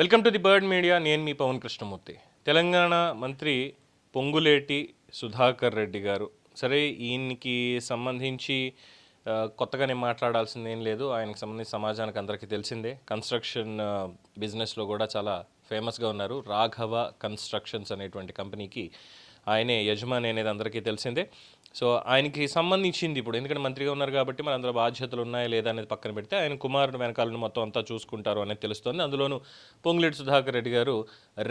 Welcome to the Bird Media. నేను మీ పవన్ కృష్ణమూర్తి. తెలంగాణ మంత్రి పొంగులేటి సుధాకర్ రెడ్డి గారు. సరే ఈయనకి సంబంధించి కొత్తగా నేను మాట్లాడాల్సింది ఏం లేదు. ఆయనకు సంబంధించి సమాజానికి అందరికీ తెలిసిందే. కన్స్ట్రక్షన్ బిజినెస్లో కూడా చాలా ఫేమస్గా ఉన్నారు. రాఘవ కన్స్ట్రక్షన్స్ అనేటువంటి కంపెనీకి ఆయనే యజమాని అనేది అందరికీ తెలిసిందే. సో ఆయనకి సంబంధించింది ఇప్పుడు. ఎందుకంటే మంత్రిగా ఉన్నారు కాబట్టి మరి అందులో బాధ్యతలు ఉన్నాయా లేదా అనేది పక్కన పెడితే ఆయన కుమారుడు వెనకాలను మొత్తం అంతా చూసుకుంటారు అనేది తెలుస్తుంది. అందులోనూ పొంగులేటి సుధాకర్ రెడ్డి గారు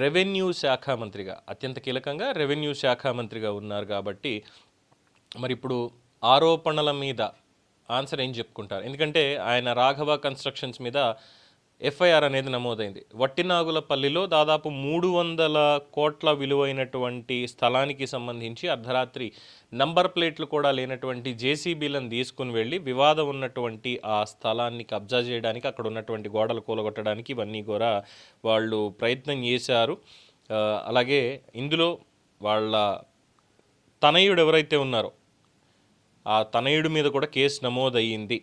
రెవెన్యూ శాఖ మంత్రిగా అత్యంత కీలకంగా రెవెన్యూ శాఖ మంత్రిగా ఉన్నారు కాబట్టి మరి ఇప్పుడు ఆరోపణల మీద ఆన్సర్ ఏం చెప్పుకుంటారు? ఎందుకంటే ఆయన రాఘవ కన్స్ట్రక్షన్స్ మీద ఎఫ్ఐఆర్ అనేది నమోదైంది. వట్టినాగులపల్లిలో దాదాపు మూడు వందల కోట్ల విలువైనటువంటి స్థలానికి సంబంధించి అర్ధరాత్రి నంబర్ ప్లేట్లు కూడా లేనటువంటి జేసీబీలను తీసుకుని వెళ్ళి వివాదం ఉన్నటువంటి ఆ స్థలాన్ని కబ్జా చేయడానికి అక్కడ ఉన్నటువంటి గోడలు కూలగొట్టడానికి ఇవన్నీ కూడా వాళ్ళు ప్రయత్నం చేశారు. అలాగే ఇందులో వాళ్ళ తనయుడు ఎవరైతే ఉన్నారో ఆ తనయుడి మీద కూడా కేసు నమోదయ్యింది.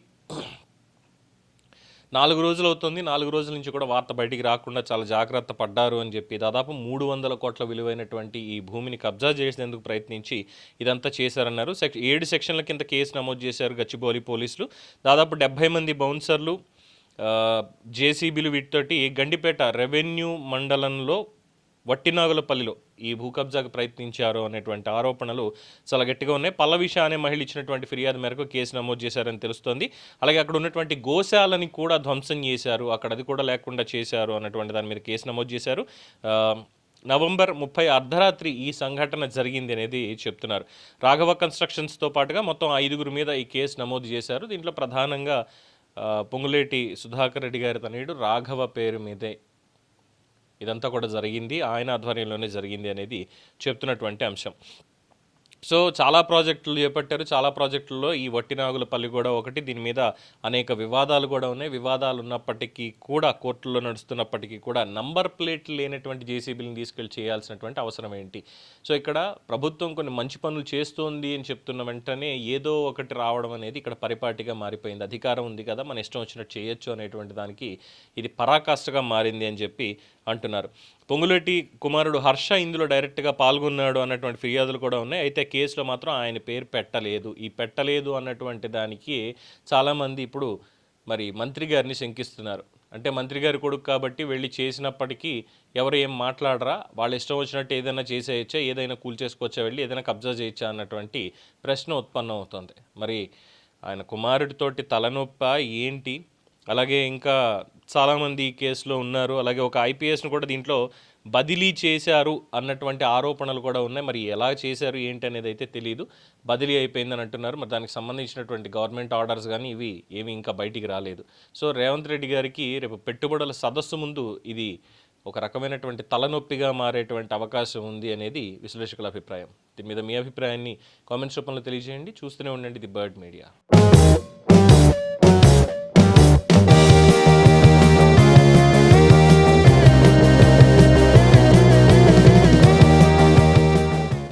నాలుగు రోజులు అవుతుంది. నాలుగు రోజుల నుంచి కూడా వార్త బయటికి రాకుండా చాలా జాగ్రత్త పడ్డారు అని చెప్పి దాదాపు మూడు వందల కోట్ల విలువైనటువంటి ఈ భూమిని కబ్జా చేసేందుకు ప్రయత్నించి ఇదంతా చేశారన్నారు. సెక్ ఏడు సెక్షన్ల కింద కేసు నమోదు చేశారు గచ్చిబౌలి పోలీసులు. దాదాపు డెబ్బై మంది బౌన్సర్లు జేసీబీలు వీటితోటి గండిపేట రెవెన్యూ మండలంలో వట్టినాగులపల్లిలో ఈ భూ కబ్జాకు ప్రయత్నించారు అనేటువంటి ఆరోపణలు చాలా గట్టిగా ఉన్నాయి. పల్లవిష అనే మహిళ ఇచ్చినటువంటి ఫిర్యాదు మేరకు కేసు నమోదు చేశారని తెలుస్తోంది. అలాగే అక్కడ ఉన్నటువంటి గోశాలని కూడా ధ్వంసం చేశారు. అక్కడ అది కూడా లేకుండా చేశారు అన్నటువంటి దాని మీద కేసు నమోదు చేశారు. నవంబర్ ముప్పై అర్ధరాత్రి ఈ సంఘటన జరిగింది అనేది చెప్తున్నారు. రాఘవ కన్స్ట్రక్షన్స్తో పాటుగా మొత్తం ఐదుగురు మీద ఈ కేసు నమోదు చేశారు. దీంట్లో ప్రధానంగా పొంగులేటి సుధాకర్ రెడ్డి గారి తనయుడు రాఘవ పేరు మీదే ఇదంతా కూడా జరిగింది. ఆయన ఆధ్వర్యంలోనే జరిగింది అనేది చెప్తున్నటువంటి అంశం. సో చాలా ప్రాజెక్టులు చేపట్టారు. చాలా ప్రాజెక్టుల్లో ఈ వట్టినాగులపల్లి కూడా ఒకటి దీని మీద అనేక వివాదాలు కూడా ఉన్నాయి. వివాదాలు ఉన్నప్పటికీ కూడా కోర్టుల్లో నడుస్తున్నప్పటికీ కూడా నంబర్ ప్లేట్ లేనటువంటి జేసీబీని తీసుకెళ్ళి చేయాల్సినటువంటి అవసరం ఏంటి? సో ఇక్కడ ప్రభుత్వం కొన్ని మంచి పనులు చేస్తోంది అని చెప్తున్న వెంటనే ఏదో ఒకటి రావడం అనేది ఇక్కడ పరిపాటిగా మారిపోయింది. అధికారం ఉంది కదా మన ఇష్టం వచ్చినట్టు చేయొచ్చు అనేటువంటి దానికి ఇది పరాకాష్ఠగా మారింది అని చెప్పి అంటున్నారు. పొంగులేటి కుమారుడు హర్ష ఇందులో డైరెక్ట్గా పాల్గొన్నాడు అన్నటువంటి ఫిర్యాదులు కూడా ఉన్నాయి. అయితే కేసులో మాత్రం ఆయన పేరు పెట్టలేదు. ఈ పెట్టలేదు అన్నటువంటి దానికి చాలామంది ఇప్పుడు మరి మంత్రి గారిని శంకిస్తున్నారు. అంటే మంత్రి గారి కొడుకు కాబట్టి వెళ్ళి చేసినప్పటికీ ఎవరు ఏం మాట్లాడరా? వాళ్ళ ఇష్టం వచ్చినట్టు ఏదైనా చేసేయచ్చా? ఏదైనా కూల్ చేసుకోవచ్చా వెళ్ళి? ఏదైనా కబ్జా చేయొచ్చా? అన్నటువంటి ప్రశ్న ఉత్పన్నం అవుతుంది మరి ఆయన కుమారుడితోటి తలనొప్ప? ఏంటి? అలాగే ఇంకా చాలామంది ఈ కేసులో ఉన్నారు. అలాగే ఒక ఐపీఎస్ను కూడా దీంట్లో బదిలీ చేశారు అన్నటువంటి ఆరోపణలు కూడా ఉన్నాయి. మరి ఎలా చేశారు? ఏంటి అనేది అయితే తెలియదు బదిలీ అయిపోయిందని అంటున్నారు. మరి దానికి సంబంధించినటువంటి గవర్నమెంట్ ఆర్డర్స్ కానీ ఇవి ఏవి ఇంకా బయటికి రాలేదు. సో రేవంత్ రెడ్డి గారికి రేపు పెట్టుబడుల సదస్సు ముందు ఇది ఒక రకమైనటువంటి తలనొప్పిగా మారేటువంటి అవకాశం ఉంది అనేది విశ్లేషకుల అభిప్రాయం. దీని మీద మీ అభిప్రాయాన్ని కామెంట్స్ రూపంలో తెలియజేయండి. చూస్తూనే ఉండండి ది బర్డ్ మీడియా.